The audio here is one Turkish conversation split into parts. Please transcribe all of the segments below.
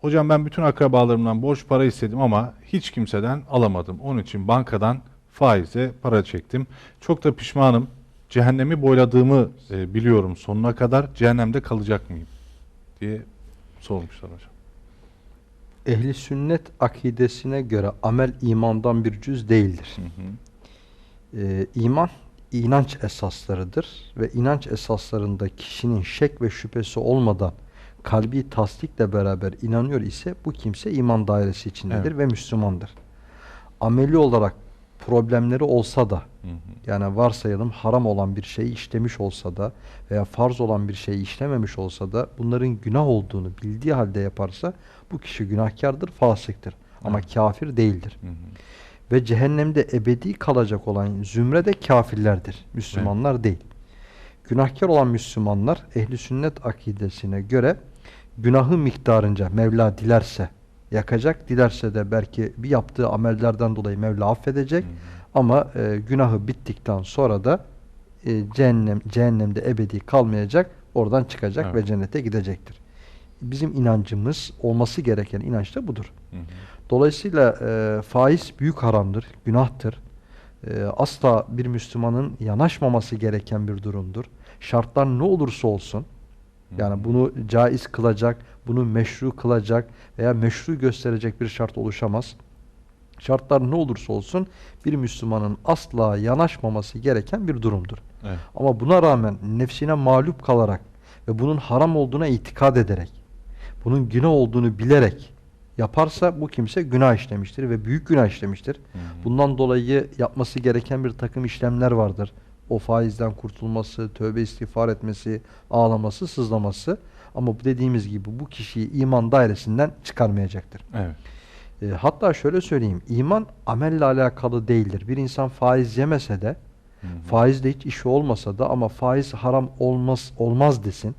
Hocam ben bütün akrabalarımdan borç para istedim ama hiç kimseden alamadım. Onun için bankadan faize para çektim. Çok da pişmanım. Cehennemi boyladığımı e, biliyorum sonuna kadar. Cehennemde kalacak mıyım? diye sormuşlar hocam. Ehli sünnet akidesine göre amel imandan bir cüz değildir. Hı hı. Ee, iman inanç esaslarıdır ve inanç esaslarında kişinin şek ve şüphesi olmadan kalbi tasdikle beraber inanıyor ise bu kimse iman dairesi içindedir Evet. ve Müslümandır. Ameli olarak problemleri olsa da Hı hı. yani varsayalım haram olan bir şeyi işlemiş olsa da veya farz olan bir şeyi işlememiş olsa da bunların günah olduğunu bildiği halde yaparsa bu kişi günahkardır, fasıktır. Ama Evet. kafir değildir. Hı hı. Ve cehennemde ebedi kalacak olan zümre de kafirlerdir. Müslümanlar değil. Günahkar olan Müslümanlar ehli sünnet akidesine göre günahı miktarınca Mevla dilerse yakacak, dilerse de belki bir yaptığı amellerden dolayı Mevla affedecek. Hı. Ama e, günahı bittikten sonra da e, cehennem cehennemde ebedi kalmayacak, oradan çıkacak Evet. ve cennete gidecektir. Bizim inancımız olması gereken inanç da budur. Hı hı. Dolayısıyla e, faiz büyük haramdır, günahtır. E, asla bir Müslümanın yanaşmaması gereken bir durumdur. Şartlar ne olursa olsun, yani bunu caiz kılacak, bunu meşru kılacak veya meşru gösterecek bir şart oluşamaz. Şartlar ne olursa olsun bir Müslümanın asla yanaşmaması gereken bir durumdur. Evet. Ama buna rağmen nefsine mağlup kalarak ve bunun haram olduğuna itikad ederek, bunun günah olduğunu bilerek yaparsa bu kimse günah işlemiştir ve büyük günah işlemiştir. Hı hı. Bundan dolayı yapması gereken bir takım işlemler vardır. O faizden kurtulması, tövbe istiğfar etmesi, ağlaması, sızlaması. Ama bu dediğimiz gibi bu kişiyi iman dairesinden çıkarmayacaktır. Evet. E, hatta şöyle söyleyeyim, iman amelle alakalı değildir. Bir insan faiz yemese de, Hı hı. faizle hiç işi olmasa da ama faiz haram olmaz olmaz desin.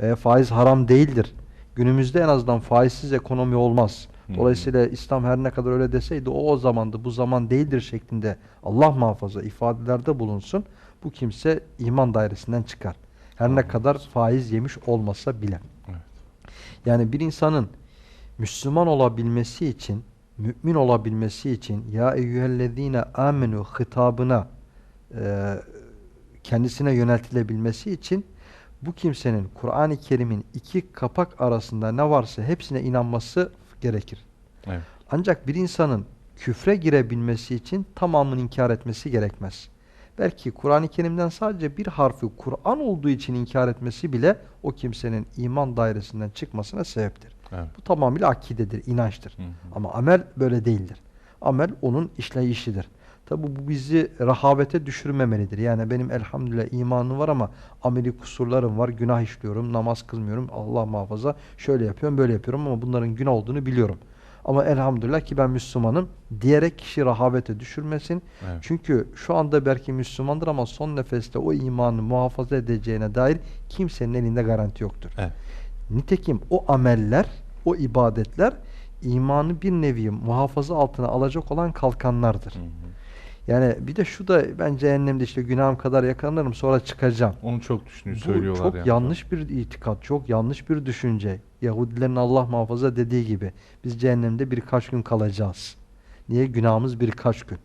Veya faiz haram değildir. Günümüzde en azından faizsiz ekonomi olmaz. Dolayısıyla İslam her ne kadar öyle deseydi o o zamandı bu zaman değildir şeklinde Allah muhafaza ifadelerde bulunsun. Bu kimse iman dairesinden çıkar. Her ne kadar faiz yemiş olmasa bile. Evet. Yani bir insanın Müslüman olabilmesi için, mümin olabilmesi için ya eyyühellezine amenu hitabına e, kendisine yöneltilebilmesi için bu kimsenin Kur'an-ı Kerim'in iki kapak arasında ne varsa hepsine inanması gerekir. Evet. Ancak bir insanın küfre girebilmesi için tamamını inkar etmesi gerekmez. Belki Kur'an-ı Kerim'den sadece bir harfi Kur'an olduğu için inkar etmesi bile o kimsenin iman dairesinden çıkmasına sebeptir. Evet. Bu tamamıyla akidedir, inançtır. Hı hı. Ama amel böyle değildir. Amel onun işleyişidir. Tabi bu bizi rahavete düşürmemelidir. Yani benim elhamdülillah imanım var ama ameli kusurlarım var. Günah işliyorum, namaz kılmıyorum. Allah muhafaza şöyle yapıyorum, böyle yapıyorum ama bunların günah olduğunu biliyorum. Ama elhamdülillah ki ben Müslümanım diyerek kişi rahavete düşürmesin. Evet. Çünkü şu anda belki Müslümandır ama son nefeste o imanı muhafaza edeceğine dair kimsenin elinde garanti yoktur. Evet. Nitekim o ameller, o ibadetler imanı bir nevi muhafaza altına alacak olan kalkanlardır. Hı hı. Yani bir de şu da ben cehennemde işte günahım kadar yakalanırım sonra çıkacağım. Onu çok düşünüyor, Bu söylüyorlar çok yani. yanlış bir itikat, çok yanlış bir düşünce. Yahudilerin Allah muhafaza dediği gibi biz cehennemde birkaç gün kalacağız. Niye? Günahımız birkaç gün.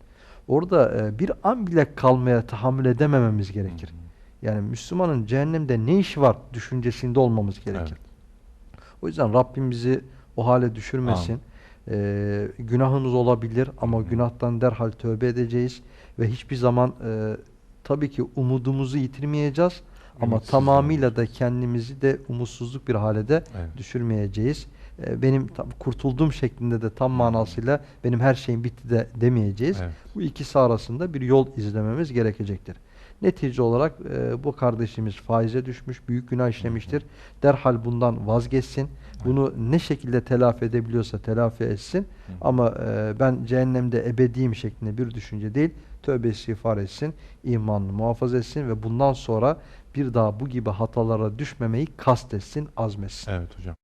Orada e, bir an bile kalmaya tahammül edemememiz gerekir. Yani Müslümanın cehennemde ne işi var düşüncesinde olmamız gerekir. O yüzden Rabbim bizi o hale düşürmesin. Ee, günahımız olabilir ama günahtan derhal tövbe edeceğiz ve hiçbir zaman e, tabii ki umudumuzu yitirmeyeceğiz ama tamamıyla da kendimizi de umutsuzluk bir hale de Evet. düşürmeyeceğiz. Ee, benim kurtulduğum şeklinde de tam manasıyla benim her şeyim bitti de demeyeceğiz. Evet. Bu ikisi arasında bir yol izlememiz gerekecektir. Netice olarak e, bu kardeşimiz faize düşmüş, büyük günah işlemiştir. Derhal bundan vazgeçsin. Bunu ne şekilde telafi edebiliyorsa telafi etsin. Ama e, ben cehennemde ebediyim şeklinde bir düşünce değil, tövbe istiğfar etsin, imanını muhafaza etsin ve bundan sonra bir daha bu gibi hatalara düşmemeyi kastetsin, azmetsin. Evet hocam.